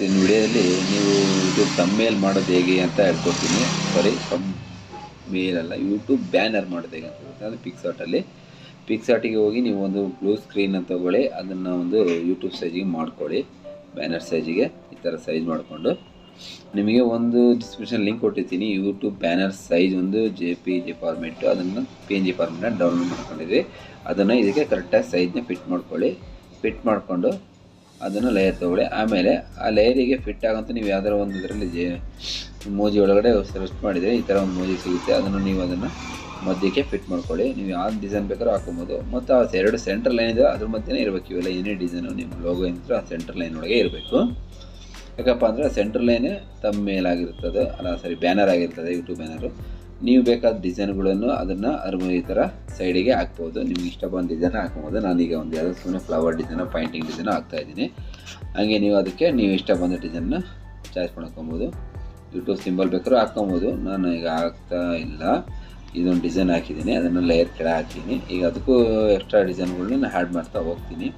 ವಿಡಿಯೋದಲ್ಲಿ ನೀವು ಇದು ತಮ್ಮೇಲ್ ಮಾಡೋದು ಹೇಗೆ ಅಂತ ಹೇಳ್ಕೊಡ್ತೀನಿ. ಸಾರಿ ತಮ್ ಅಲ್ಲ ಯೂಟ್ಯೂಬ್ ಬ್ಯಾನರ್ ಮಾಡೋದು ಹೇಗೆ ಅಂತ ಹೇಳ್ತೀನಿ ಅದು ಪಿಕ್ಸಾರ್ಟಲ್ಲಿ ಪಿಕ್ಸಾರ್ಟಿಗೆ ಹೋಗಿ ನೀವು ಒಂದು ಬ್ಲೂ ಸ್ಕ್ರೀನ್ ಅಂತ ತಗೊಳ್ಳಿ. ಅದನ್ನು ಒಂದು ಯೂಟ್ಯೂಬ್ ಸೈಜಿಗೆ ಮಾಡ್ಕೊಳ್ಳಿ. ಬ್ಯಾನರ್ ಸೈಜಿಗೆ ಈ ಥರ ಸೈಜ್ ಮಾಡಿಕೊಂಡು. ನಿಮಗೆ ಒಂದು ಡಿಸ್ಕ್ರಿಪ್ಷನ್ ಲಿಂಕ್ ಕೊಟ್ಟಿರ್ತೀನಿ. ಯೂಟ್ಯೂಬ್ ಬ್ಯಾನರ್ ಸೈಜ್ ಒಂದು ಜೆ ಪಿ ಜಿ ಫಾರ್ಮೆಟ್ಟು ಅದನ್ನು ಪಿ ಎನ್ ಜಿ ಫಾರ್ಮೆಟ್ನ ಡೌನ್ಲೋಡ್ ಮಾಡ್ಕೊಂಡಿದ್ವಿ ಅದನ್ನು ಇದಕ್ಕೆ ಕರೆಕ್ಟಾಗಿ ಸೈಜ್ನ ಫಿಟ್ ಮಾಡ್ಕೊಳ್ಳಿ. ಫಿಟ್ ಮಾಡಿಕೊಂಡು ಅದನ್ನು ಲೇಯರ್ ತೊಗೊಳ್ಳಿ. ಆಮೇಲೆ ಆ ಲೇಯರಿಗೆ ಫಿಟ್ ಆಗೋಂಥ ನೀವು ಯಾವ್ದಾರ ಒಂದು ಇದರಲ್ಲಿ ಜೆ, ಮೋಜಿ ಒಳಗಡೆ ಸೆಲೆಕ್ಟ್ ಮಾಡಿದರೆ ಈ ಥರ ಒಂದು ಮೂಜಿ ಸಿಗುತ್ತೆ. ಅದನ್ನು ನೀವು ಅದನ್ನು ಮಧ್ಯಕ್ಕೆ ಫಿಟ್ ಮಾಡ್ಕೊಳ್ಳಿ. ನೀವು ಯಾವ ಡಿಸೈನ್ ಬೇಕಾದ್ರೂ ಹಾಕೊಬೋದು ಮತ್ತು ಆ ಎರಡು ಸೆಂಟರ್ ಲೈನ್ ಇದೆ, ಅದ್ರ ಮಧ್ಯೆ ಇರಬೇಕು. ಇವೆಲ್ಲ ಏನೇ ಡಿಸೈನು ನಿಮ್ಮ ಲೋಗೋ ಏನಿದ್ರೆ ಆ ಸೆಂಟರ್ ಲೈನ್ ಒಳಗೆ ಇರಬೇಕು. ಯಾಕಪ್ಪ ಅಂದರೆ ಸೆಂಟ್ರ್ ಲೈನೇ ತಮ್ಮ ಮೇಲಾಗಿರ್ತದೆ. ಅಲ್ಲ ಸರಿ ಬ್ಯಾನರ್ ಆಗಿರ್ತದೆ ಯೂಟ್ಯೂಬ್ ಬ್ಯಾನರು ನೀವು ಬೇಕಾದ ಡಿಸೈನ್ಗಳನ್ನು ಅದನ್ನು ಅರಮನೆ ಈ ಥರ ಸೈಡಿಗೆ ಹಾಕ್ಬೋದು. ನಿಮ್ಗೆ ಇಷ್ಟ ಬಂದ ಡಿಸೈನ್ ಹಾಕ್ಬೋದು ನಾನೀಗ ಒಂದು ಯಾವುದೋ ಸುಮ್ಮನೆ ಫ್ಲವರ್ ಡಿಸೈನ್ ಪೈಂಟಿಂಗ್ ಡಿಸೈನ್ ಹಾಕ್ತಾಯಿದ್ದೀನಿ ಹಾಗೆ ನೀವು ಅದಕ್ಕೆ ನೀವು ಇಷ್ಟ ಬಂದ ಡಿಸೈನ್ನ ಚಾಯ್ಸ್ ಮಾಡ್ಕೊಬೋದು. ಯೂಟ್ಯೂಬ್ ಸಿಂಬಲ್ ಬೇಕಾದ್ರೂ ಹಾಕ್ಕೊಬೋದು. ನಾನು ಈಗ ಹಾಕ್ತಾ ಇಲ್ಲ. ಇದೊಂದು ಡಿಸೈನ್ ಹಾಕಿದ್ದೀನಿ. ಅದನ್ನು ಲೇಯರ್ ಕೆಳ ಹಾಕ್ತೀನಿ. ಈಗ ಅದಕ್ಕೂ ಎಕ್ಸ್ಟ್ರಾ ಡಿಸೈನ್ಗಳನ್ನ ನಾನು ಆ್ಯಡ್ ಮಾಡ್ತಾ ಹೋಗ್ತೀನಿ.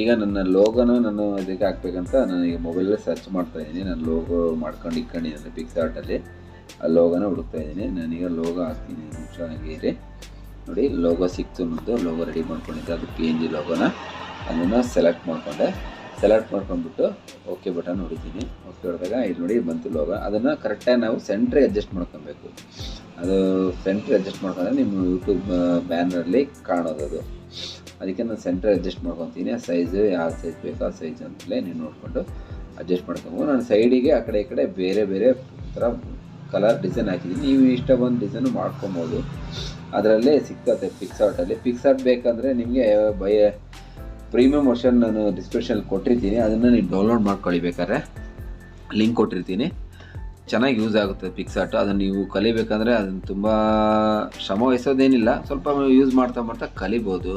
ಈಗ ನನ್ನ ಲೋಗೋನ ನಾನು ಅದಕ್ಕೆ ಹಾಕ್ಬೇಕಂತ ನಾನು ಈಗ ಮೊಬೈಲಲ್ಲಿ ಸರ್ಚ್ ಮಾಡ್ತಾ ಇದ್ದೀನಿ. ನಾನು ಲೋಗೋ ಮಾಡ್ಕೊಂಡು ಇಕ್ಕೊಂಡಿದ್ದೀನಿ ಪಿಕ್ಸ್ ಆರ್ಟಲ್ಲಿ ಆ ಲೋಗೋನ ಹುಡುಕ್ತಾ ಇದ್ದೀನಿ. ನಾನೀಗ ಲೋಗೋ ಹಾಕ್ತೀನಿ ನಿಮಿಷ ಹಾಗೆ ಇರಿ ನೋಡಿ, ಲೋಗೋ ಸಿಕ್ತು ಮುಂದೆ ಲೋಗೋ ರೆಡಿ ಮಾಡ್ಕೊಂಡಿದ್ದೆ. ಅದು ಪಿ ಎನ್ ಜಿ ಲೋಗೋನ. ಅದನ್ನು ಸೆಲೆಕ್ಟ್ ಮಾಡಿಕೊಂಡೆ. ಸೆಲೆಕ್ಟ್ ಮಾಡ್ಕೊಂಡ್ಬಿಟ್ಟು ಓಕೆ ಬಟನ್ ಹೊಡಿತೀನಿ. ಓಕೆ ಹೊಡೆದಾಗ ಇದು ನೋಡಿ ಬಂತು ಲೋಗೋ. ಅದನ್ನು ಕರೆಕ್ಟಾಗಿ ನಾವು ಸೆಂಟ್ರಿಗೆ ಅಡ್ಜಸ್ಟ್ ಮಾಡ್ಕೊಬೇಕು. ಅದು ಸೆಂಟ್ರ್ ಅಡ್ಜಸ್ಟ್ ಮಾಡ್ಕೊಂಡ್ರೆ ನಿಮ್ಮ ಯೂಟ್ಯೂಬ್ ಬ್ಯಾನರಲ್ಲಿ ಕಾಣೋದು ಅದು. ಅದಕ್ಕೆ ನಾನು ಸೆಂಟ್ರ್ ಅಡ್ಜಸ್ಟ್ ಮಾಡ್ಕೊತೀನಿ. ಆ ಸೈಜು ಯಾವ ಸೈಜ್ ಬೇಕೋ ಆ ಸೈಜ್ ಅಂತಲೇ ನೀವು ನೋಡಿಕೊಂಡು ಅಡ್ಜಸ್ಟ್ ಮಾಡ್ಕೊಬೋದು ನಾನು ಸೈಡಿಗೆ ಆ ಕಡೆ, ಈ ಕಡೆ ಬೇರೆ ಬೇರೆ ಥರ ಕಲರ್ ಡಿಸೈನ್ ಹಾಕಿದ್ದೀನಿ. ನೀವು ಇಷ್ಟ ಬಂದು ಡಿಸೈನು ಮಾಡ್ಕೊಬೋದು. ಅದರಲ್ಲೇ ಸಿಗ್ತದೆ ಪಿಕ್ಸಾರ್ಟಲ್ಲಿ ಪಿಕ್ಸಾರ್ಟ್ ಬೇಕಂದರೆ ನಿಮಗೆ ಬೈ ಪ್ರೀಮಿಯಮ್ ವರ್ಷನ್ ನಾನು ಡಿಸ್ಕ್ರಿಪ್ಷನಲ್ಲಿ ಕೊಟ್ಟಿರ್ತೀನಿ. ಅದನ್ನು ನೀವು ಡೌನ್ಲೋಡ್ ಮಾಡ್ಕೊಳ್ಳಿ ಬೇಕಾದ್ರೆ. ಲಿಂಕ್ ಕೊಟ್ಟಿರ್ತೀನಿ. ಚೆನ್ನಾಗಿ ಯೂಸ್ ಆಗುತ್ತೆ ಪಿಕ್ಸಾರ್ಟ್ ಅದನ್ನು ನೀವು ಕಲಿಬೇಕಂದ್ರೆ ಅದನ್ನು ತುಂಬ ಶ್ರಮ ವಹಿಸೋದೇನಿಲ್ಲ. ಸ್ವಲ್ಪ ಯೂಸ್ ಮಾಡ್ತಾ ಮಾಡ್ತಾ ಕಲಿಬೋದು.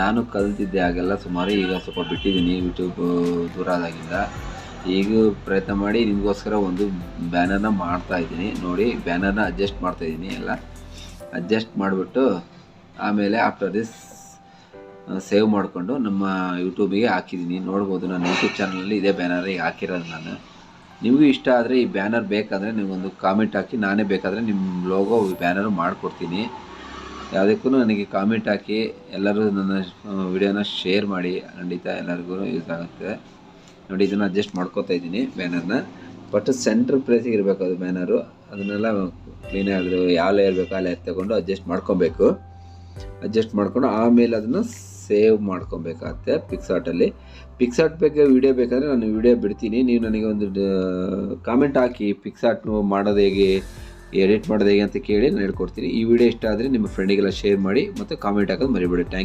ನಾನು ಕಲಿತಿದ್ದೆ ಆಗೆಲ್ಲ ಸುಮಾರು ಈಗ ಸ್ವಲ್ಪ ಬಿಟ್ಟಿದ್ದೀನಿ ಯೂಟ್ಯೂಬ್ ದೂರ ಆದಾಗಿಂದ. ಈಗ ಪ್ರಯತ್ನ ಮಾಡಿ ನಿಮಗೋಸ್ಕರ ಒಂದು ಬ್ಯಾನರ್ನ ಮಾಡ್ತಾ ಇದ್ದೀನಿ. ನೋಡಿ, ಬ್ಯಾನರ್ನ ಅಡ್ಜಸ್ಟ್ ಮಾಡ್ತಾ ಇದ್ದೀನಿ ಎಲ್ಲ. ಅಡ್ಜಸ್ಟ್ ಮಾಡಿಬಿಟ್ಟು ಆಮೇಲೆ ಆಫ್ಟರ್ ದಿಸ್ ಸೇವ್ ಮಾಡಿಕೊಂಡು ನಮ್ಮ ಯೂಟ್ಯೂಬಿಗೆ ಹಾಕಿದ್ದೀನಿ. ನೋಡ್ಬೋದು ನಾನು ಯೂಟ್ಯೂಬ್ ಚಾನಲಲ್ಲಿ ಇದೇ ಬ್ಯಾನರಿಗೆ ಹಾಕಿರೋದು ನಾನು. ನಿಮಗೂ ಇಷ್ಟ ಆದರೆ ಈ ಬ್ಯಾನರ್ ಬೇಕಾದರೆ ನಿಮಗೊಂದು ಕಾಮೆಂಟ್ ಹಾಕಿ, ನಾನೇ ಬೇಕಾದರೆ ನಿಮ್ಮ ಲೋಗೋ ಬ್ಯಾನರ್ ಮಾಡಿಕೊಡ್ತೀನಿ. ಯಾವುದಕ್ಕೂ ನನಗೆ ಕಾಮೆಂಟ್ ಹಾಕಿ ಎಲ್ಲರೂ ನನ್ನ ವಿಡಿಯೋನ ಶೇರ್ ಮಾಡಿ. ಖಂಡಿತ ಎಲ್ಲರಿಗೂ ಯೂಸ್ ಆಗುತ್ತೆ. ನೋಡಿ, ಇದನ್ನು ಅಡ್ಜಸ್ಟ್ ಮಾಡ್ಕೋತಾ ಇದ್ದೀನಿ ಬ್ಯಾನರ್ನ ಬಟ್ ಸೆಂಟ್ರ್ ಪ್ಲೇಸಿಗೆ ಇರಬೇಕು ಅದು ಬ್ಯಾನರು ಅದನ್ನೆಲ್ಲ ಕ್ಲೀನಾಗಿ ಯಾವ ಲೇಯರ್ ಬೇಕು ಆ ಲೇಯರ್ ತಗೊಂಡು ಅಡ್ಜಸ್ಟ್ ಮಾಡ್ಕೊಬೇಕು. ಅಡ್ಜಸ್ಟ್ ಮಾಡ್ಕೊಂಡು ಆಮೇಲೆ ಅದನ್ನು ಸೇವ್ ಮಾಡ್ಕೊಬೇಕಾಗತ್ತೆ ಪಿಕ್ಸಾರ್ಟಲ್ಲಿ ಪಿಕ್ಸಾರ್ಟ್ ಬಗ್ಗೆ ವಿಡಿಯೋ ಬೇಕಾದರೆ ನಾನು ವಿಡಿಯೋ ಬಿಡ್ತೀನಿ. ನೀವು ನನಗೆ ಒಂದು ಕಾಮೆಂಟ್ ಹಾಕಿ ಪಿಕ್ಸಾರ್ಟ್ ಮಾಡೋದು ಹೇಗೆ ಎಡಿಟ್ ಮಾಡೋದು ಹೇಗೆ ಅಂತ ಕೇಳಿ ನಾನು ಹೇಳ್ಕೊಡ್ತೀನಿ. ಈ ವಿಡಿಯೋ ಇಷ್ಟ ಆದರೆ ನಿಮ್ಮ ಫ್ರೆಂಡಿಗೆಲ್ಲ ಶೇರ್ ಮಾಡಿ ಮತ್ತು ಕಾಮೆಂಟ್ ಹಾಕೋದು ಮರಿಬೇಡಿ. ಥ್ಯಾಂಕ್